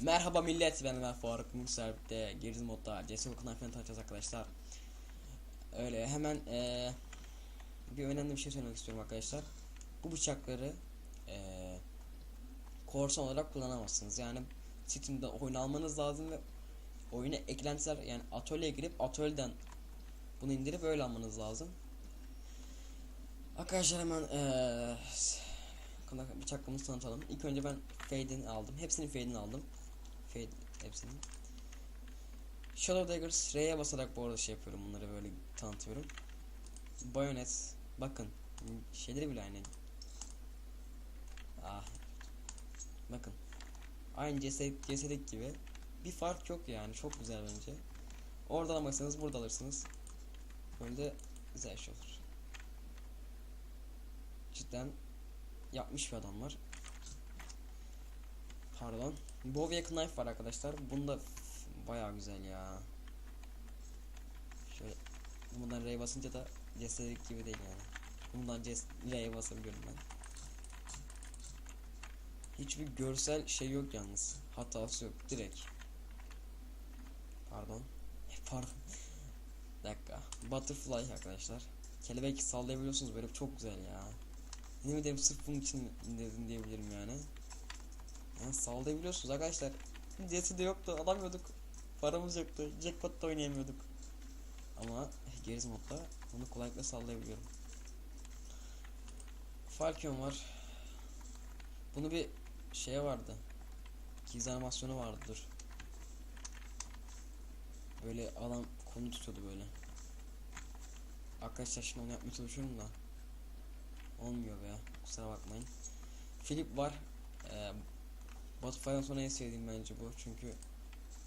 Merhaba millet ben Ömer Faruk Murserp'te Geriz modda CSGO Knife tanıtacağız arkadaşlar Öyle hemen eee, bir önemli bir şey söylemek istiyorum arkadaşlar Bu bıçakları eee korsan olarak kullanamazsınız yani Steam'de oyun almanız lazım ve oyuna eklentiler yani atölyeye girip atölyeden bunu indirip öyle almanız lazım Arkadaşlar hemen Kana- bıçaklığımızı tanıtalım. İlk önce ben fade'ini aldım. Hepsinin fade'ini aldım. Fade hepsini. Shadow Daggers R'ye basarak bu arada şey yapıyorum. Bunları böyle tanıtıyorum. Bayonet. Bakın. Şeyleri bile aynı. Ah. Bakın. Aynı ceset, cesedek gibi. Bir fark yok yani. Çok güzel bence. Orada alamazsanız burada alırsınız. Böyle güzel şey olur. Cidden yapmış bir adam var. Pardon. Bovia Knife var arkadaşlar. Bunda baya güzel ya. Şöyle bundan R'ye basınca da cesedek gibi değil yani. Bundan R'ye basabiliyorum ben. Hiçbir görsel şey yok yalnız. Hatası yok. Direkt. Pardon. Pardon. Bir dakika. Butterfly arkadaşlar. Kelebek sallayabiliyorsunuz böyle çok güzel ya. Yemin ederim sırf bunun için indirdim diyebilirim yani. Yani sallayabiliyorsunuz arkadaşlar. Diyeti de yoktu alamıyorduk. Paramız yoktu. Jackpot'ta oynayamıyorduk. Ama geriz modda bunu kolaylıkla sallayabiliyorum. Falcon var. Bunu bir şey vardı. Giz animasyonu vardı dur. Böyle adam konu tutuyordu böyle. Arkadaşlar şimdi onu yapmaya çalışıyorum da. Olmuyor be. Kusura bakmayın. Philip var. Ee, Butterfly'dan sonra en sevdiğim bence bu. Çünkü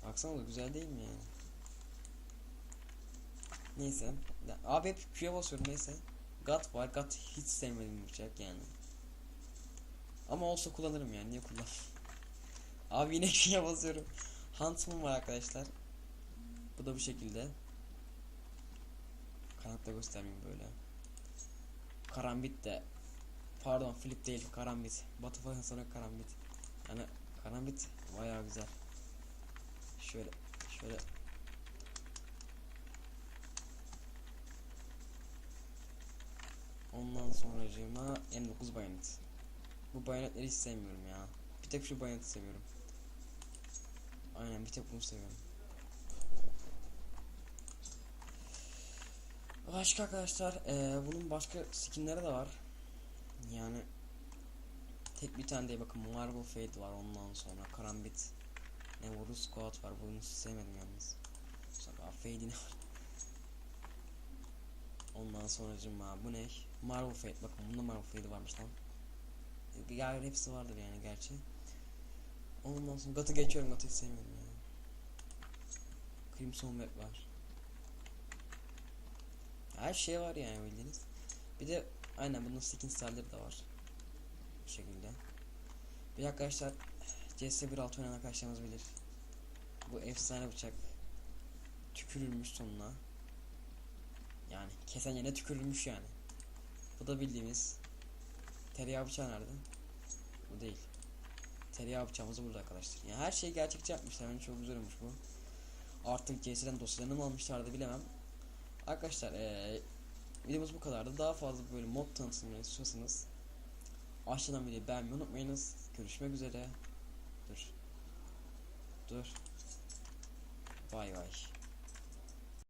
baksana da güzel değil mi yani? Neyse. Abi hep Q'ya basıyorum neyse. God var. God hiç sevmediğim bir bıçak yani. Ama olsa kullanırım yani. Niye kullan? abi yine Q'ya basıyorum. Huntsman var arkadaşlar. Bu da bu şekilde. Kanatla göstermeyeyim böyle. Karambit de Pardon flip değil karambit. Butterfly'dan sonra karambit. Yani karambit bayağı güzel. Şöyle şöyle Ondan sonracığıma M9 bayonet. Bu bayonetleri hiç sevmiyorum ya. Bir tek şu bayoneti seviyorum. Aynen bir tek bunu seviyorum. Başka arkadaşlar eee, bunun başka skinleri de var. Yani tek bir tane değil bakın Marble Fade var ondan sonra Karambit ne Voodoo Squad var bunu sevmedim yalnız. Sonra Fade'ini var. Ondan sonra cıma bu ne? Marble Fade bakın bunda Marble Fade varmış lan. Yani hepsi vardır yani gerçi. Ondan sonra Gat'ı geçiyorum Gat'ı sevmiyorum yani. Crimson Web var. Her şey var yani bildiğiniz. Bir de aynen bunun skin style'ları da var. Bu şekilde. Bir arkadaşlar CS 1.6 oynayan arkadaşlarımız bilir. Bu efsane bıçak tükürülmüş sonuna. Yani kesen yerine tükürülmüş yani. Bu da bildiğimiz tereyağı bıçağı nerede? Bu değil. Tereyağı bıçağımız burada arkadaşlar. Yani her şeyi gerçekçi yapmışlar. Yani çok güzel olmuş bu. Artık CS'den dosyalarını mı almışlardı bilemem. Arkadaşlar eee videomuz bu kadardı. Daha fazla böyle mod tanıtımını istiyorsanız aşağıdan videoyu beğenmeyi unutmayınız. Görüşmek üzere. Dur. Dur. Bay bay.